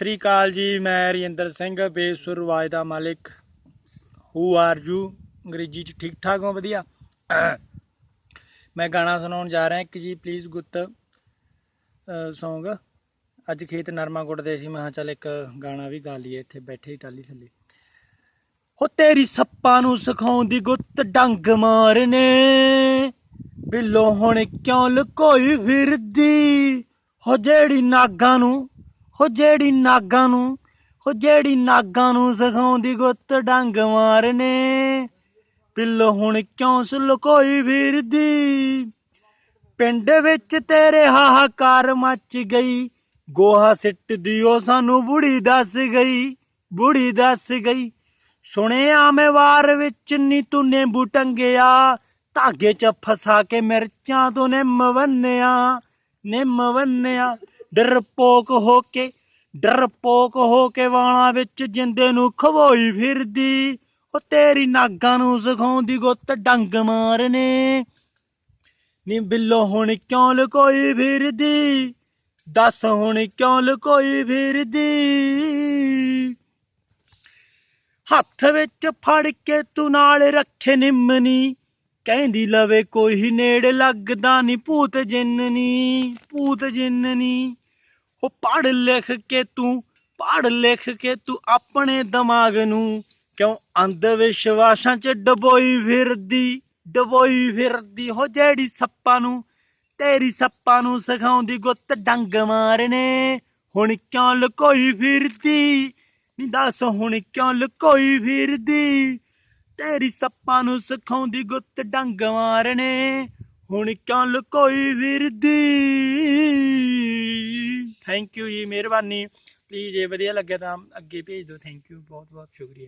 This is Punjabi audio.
ਸ੍ਰੀ ਅਕਾਲ ਜੀ, ਮੈਂ ਰਜਿੰਦਰ ਸਿੰਘ, ਬੇਸੁਰ ਆਵਾਜ਼ ਦਾ ਮਾਲਿਕ। ਹੂ ਆਰ ਯੂ ਅੰਗਰੇਜ਼ੀ ਚ ਠੀਕ ਠਾਕ ਹੋ, ਵਧੀਆ? ਮੈਂ ਗਾਣਾ ਸੁਣਾਉਣ ਜਾ ਰਿਹਾ ਕਿ ਜੀ ਪਲੀਜ਼ ਗੁੱਤ Song ਅੱਜ ਖੇਤ ਨਰਮਾ ਗੁੱਟਦੇ ਸੀ, ਮੈਂ ਕਿਹਾ ਚੱਲ ਇੱਕ ਗਾਣਾ ਵੀ ਗਾ ਲਈਏ, ਇੱਥੇ ਬੈਠੇ ਹੀ ਟਾਲੀ ਥੱਲੇ। ਹੋ, ਤੇਰੀ ਸੱਪਾਂ ਨੂੰ ਸਿਖਾਉਂਦੀ ਗੁੱਤ ਡੰਗ ਮਾਰਨੇ। ਬਿੱਲੋ ਹੁਣ ਕਿਉਂ ਲੁਕੋਈ ਫਿਰਦੀ? ਹੋ, ਜਿਹੜੀ ਨਾਗਾਂ ਨੂੰ ਹੋ ਜਿਹੜੀ ਨਾਗਾਂ ਨੂੰ, ਹੋ ਜਿਹੜੀ ਨਾਗਾਂ ਨੂੰ ਸਿਖਾਉਂਦੀ ਗੁੱਤ ਡੰਗ ਮਾਰਨੇ। ਬਿੱਲੋ ਹੁਣ ਕਿਉਂ ਸੁਲਕੋਈ ਫਿਰਦੀ ਪਿੰਡ ਵਿੱਚ ਤੇਰੇ ਹਾਹਾਕਾਰ ਮੱਚ ਗਈ। ਗੋਹਾ ਸਿੱਟਦੀ ਉਹ ਸਾਨੂੰ ਬੁੜੀ ਦੱਸ ਗਈ, ਬੁੜੀ ਦੱਸ ਗਈ। ਸੁਣਿਆ ਮੈਂ ਵਾਰ ਵਿੱਚ ਨੀ ਤੂੰ ਨਿੰਬੂ ਟੰਗਿਆ ਧਾਗੇ 'ਚ ਫਸਾ ਕੇ ਮਿਰਚਾਂ ਤੋਂ ਨਿੰਮ ਬੰਨਿਆ ਨਿੰਮ ਬੰਨਿਆ। ਡਰਪੋਕ ਹੋ ਕੇ, ਡਰਪੋਕ ਹੋ ਕੇ ਵਾਲਾਂ ਵਿੱਚ ਜਿੰਦੇ ਨੂੰ ਖਵੋਈ ਫਿਰਦੀ, ਉਹ ਤੇਰੀ ਨਾਗਾਂ ਨੂੰ ਸਿਖਾਉਂਦੀ ਗੁੱਤ ਡੰਗ ਮਾਰਨੇ। ਨੀ ਬਿੱਲੋ, ਹੁਣ ਕਿਉਂ ਲੁਕੋਈ ਫਿਰਦੀ? ਦੱਸ ਹੁਣ ਕਿਉਂ ਲੁਕੋਈ ਫਿਰਦੀ? ਹੱਥ ਵਿੱਚ ਫੜ ਕੇ ਤੂੰ ਨਾਲ ਰੱਖੇ ਨਿੰਮਨੀ ਕਹਿੰਦੀ ਲਵੇ ਕੋਈ ਨੇੜੇ ਲੱਗਦਾ ਨਹੀਂ, ਭੂਤ ਜਿੰਨਨੀ ਭੂਤ ਜਿੰਨਨੀ ਉਹ ਪੜ ਲਿਖ ਕੇ ਤੂੰ ਪੜ ਲਿਖ ਕੇ ਤੂੰ ਆਪਣੇ ਦਿਮਾਗ ਨੂੰ। ਕਿਉਂ? ਅੰਧ ਵਿਸ਼ਵਾਸਾਂ 'ਚ ਡਬੋਈ ਫਿਰਦੀ ਡਬੋਈ ਫਿਰਦੀ। ਹੋ ਜਿਹੜੀ ਸੱਪਾਂ ਨੂੰ, ਤੇਰੀ ਸੱਪਾਂ ਨੂੰ ਸਿਖਾਉਂਦੀ, ਗੁੱਤ ਡੰਗ ਮਾਰਨੇ। ਹੁਣ ਕਿਉਂ ਲਕੋਈ ਫਿਰਦੀ? ਨੀ ਦੱਸ ਹੁਣ ਕਿਉਂ ਲੁਕੋਈ ਫਿਰਦੀ? ਤੇਰੀ ਸੱਪਾਂ ਨੂੰ ਸਿਖਾਉਂਦੀ ਗੁੱਤ ਡੰਗ ਮਾਰਨੇ। ਹੁਣ ਕਿਉਂ ਲੁਕੋਈ ਫਿਰਦੀ? ਥੈਂਕ ਯੂ ਜੀ, ਮਿਹਰਬਾਨੀ। ਪਲੀਜ਼ ਜੇ ਵਧੀਆ ਲੱਗਿਆ ਤਾਂ ਅੱਗੇ ਭੇਜ ਦਿਓ। ਥੈਂਕ ਯੂ ਬਹੁਤ ਬਹੁਤ ਸ਼ੁਕਰੀਆ।